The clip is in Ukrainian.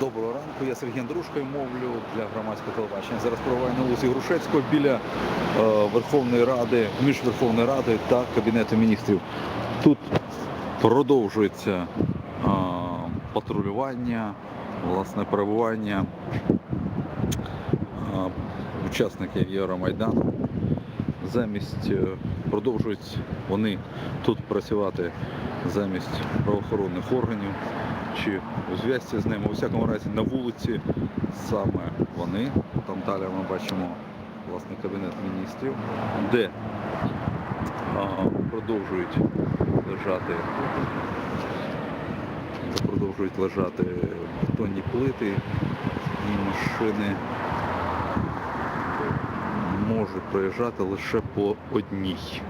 Доброго ранку. Я Сергій Андрушко і мовлю для громадського телебачення. Зараз перебуваю на вулиці Грушецького біля е, Верховної Ради, між Верховною Радою та Кабінетом міністрів. Тут продовжується е, патрулювання, власне перебування е, учасників Євромайдану. Замість продовжують вони тут працювати замість правоохоронних органів чи у зв'язці з ними. У всякому разі на вулиці саме вони. Там далі ми бачимо власне кабінет міністрів, де а, продовжують лежати продовжують лежати бетонні плити і машини можуть проїжджати лише по одній.